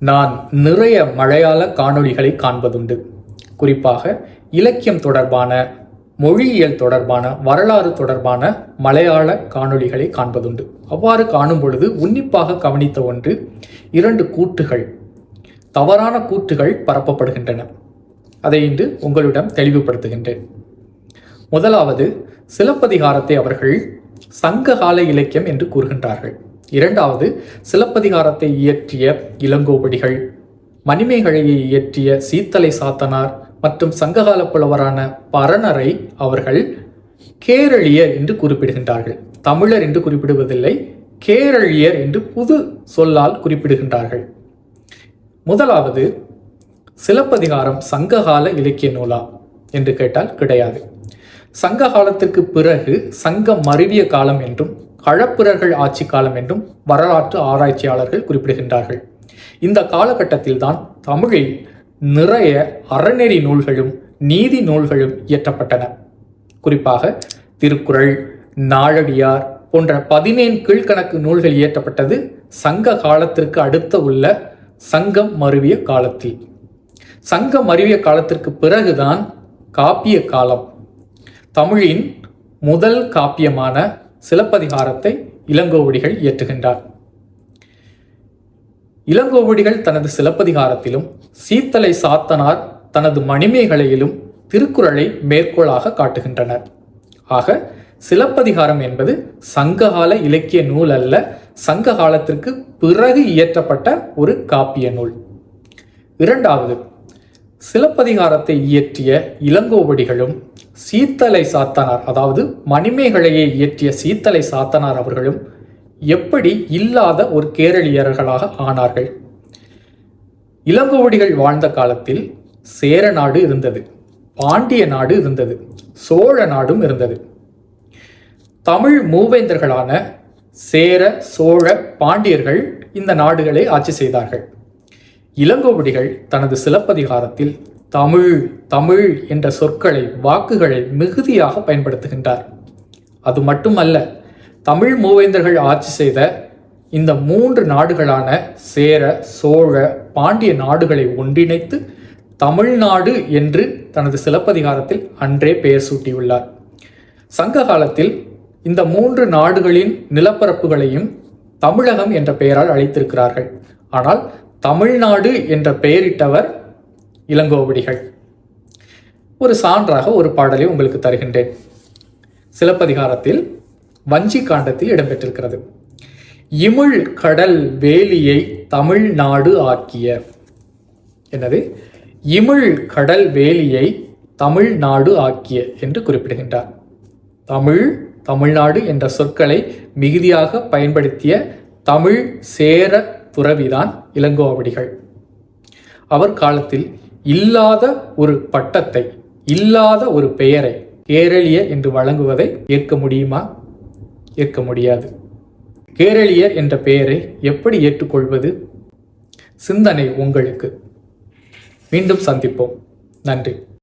நான் நிறைய மலையாள காணொளிகளை காண்பதுண்டு. குறிப்பாக இலக்கியம் தொடர்பான மொழியியல் தொடர்பான வரலாறு தொடர்பான மலையாள காணொளிகளை காண்பதுண்டு. அவ்வாறு காணும் பொழுது உன்னிப்பாக கவனித்த ஒன்று இரண்டு கூற்றுகள் தவறான கூற்றுகள் பரப்பப்படுகின்றன. அதை இன்று உங்களிடம் தெளிவுபடுத்துகின்றேன். முதலாவது சிலப்பதிகாரத்தை அவர்கள் சங்ககால இலக்கியம் என்று கூறுகின்றார்கள். இரண்டாவது சிலப்பதிகாரத்தை இயற்றிய இளங்கோவடிகள். மணிமேகலையை இயற்றிய சீத்தலை சாத்தனார் மற்றும் சங்ககால புலவரான பரணரை அவர்கள் கேரளியர் என்று குறிப்பிடுகின்றார்கள். தமிழர் என்று குறிப்பிடுவதில்லை கேரளியர் என்று புது சொல்லால் குறிப்பிடுகின்றார்கள். முதலாவது சிலப்பதிகாரம் சங்ககால இலக்கிய நூலா என்று கேட்டால் கிடையாது. சங்க காலத்திற்கு பிறகு சங்கம் மருவிய காலம் என்றும் களப்பிரர்கள் ஆட்சி காலம் என்றும் வரலாற்று ஆராய்ச்சியாளர்கள் குறிப்பிடுகின்றார்கள். இந்த காலகட்டத்தில்தான் தமிழில் நிறைய அறநெறி நூல்களும் நீதி நூல்களும் இயற்றப்பட்டன. குறிப்பாக திருக்குறள் நாழடியார் போன்ற பதினேழு கீழ்கணக்கு நூல்கள் இயற்றப்பட்டது சங்க காலத்திற்கு அடுத்த உள்ள சங்கம் மருவிய காலத்தில். சங்கம் மருவிய காலத்திற்கு பிறகுதான் காப்பிய காலம். தமிழின் முதல் காப்பியமான சிலப்பதிகாரத்தை இளங்கோவடிகள் இயற்றுகின்றார். இளங்கோவடிகள் தனது சிலப்பதிகாரத்திலும் சீத்தலை சாத்தனார் தனது மணிமேகலையிலும் திருக்குறளை மேற்கோளாக காட்டுகின்றனர். ஆக சிலப்பதிகாரம் என்பது சங்ககால இலக்கிய நூல் அல்ல சங்க காலத்திற்கு பிறகு இயற்றப்பட்ட ஒரு காப்பிய நூல். இரண்டாவது சிலப்பதிகாரத்தை இயற்றிய இளங்கோவடிகளும் சீத்தலை சாத்தனார் அதாவது மணிமேகலையை இயற்றிய சீத்தலை சாத்தனார் அவர்களும் எப்படி இல்லாத ஒரு கேரளியர்களாக ஆனார்கள். இளங்கோவடிகள் வாழ்ந்த காலத்தில் சேர நாடு இருந்தது பாண்டிய நாடு இருந்தது சோழ நாடும் இருந்தது. தமிழ் மூவேந்தர்களான சேர சோழ பாண்டியர்கள் இந்த நாடுகளை ஆட்சி செய்தார்கள். இளங்கோவடிகள் தனது சிலப்பதிகாரத்தில் தமிழ் தமிழ் என்ற சொற்களை வாக்குகளை மிகுதியாக பயன்படுத்துகின்றார். அது மட்டுமல்ல தமிழ் மூவேந்தர்கள் ஆட்சி செய்த இந்த மூன்று நாடுகளான சேர சோழ பாண்டிய நாடுகளை ஒன்றிணைத்து தமிழ்நாடு என்று தனது சிலப்பதிகாரத்தில் அன்றே பெயர் சூட்டியுள்ளார். சங்க காலத்தில் இந்த மூன்று நாடுகளின் நிலப்பரப்புகளையும் தமிழகம் என்ற பெயரால் அழைத்திருக்கிறார்கள். ஆனால் தமிழ்நாடு என்ற பெயரிட்டவர் இளங்கோவடிகள். ஒரு சான்றாக ஒரு பாடலை உங்களுக்கு தருகின்றேன். சிலப்பதிகாரத்தில் வஞ்சி காண்டத்தில் இடம்பெற்றிருக்கிறது. இமிழ் கடல் வேலியை தமிழ்நாடு ஆக்கிய. என்னது? இமிழ் கடல் வேலியை தமிழ்நாடு ஆக்கிய என்று குறிப்பிடுகின்றார். தமிழ் தமிழ்நாடு என்ற சொற்களை மிகுதியாக பயன்படுத்திய தமிழ் சேர துறவிதான் இளங்கோவடிகள். அவர் காலத்தில் இல்லாத ஒரு பட்டத்தை இல்லாத ஒரு பெயரை கேரளியர் என்று வழங்குவதை ஏற்க முடியுமா? ஏற்க முடியாது. கேரளியர் என்ற பெயரை எப்படி ஏற்றுக்கொள்வது? சிந்தனை உங்களுக்கு. மீண்டும் சந்திப்போம். நன்றி.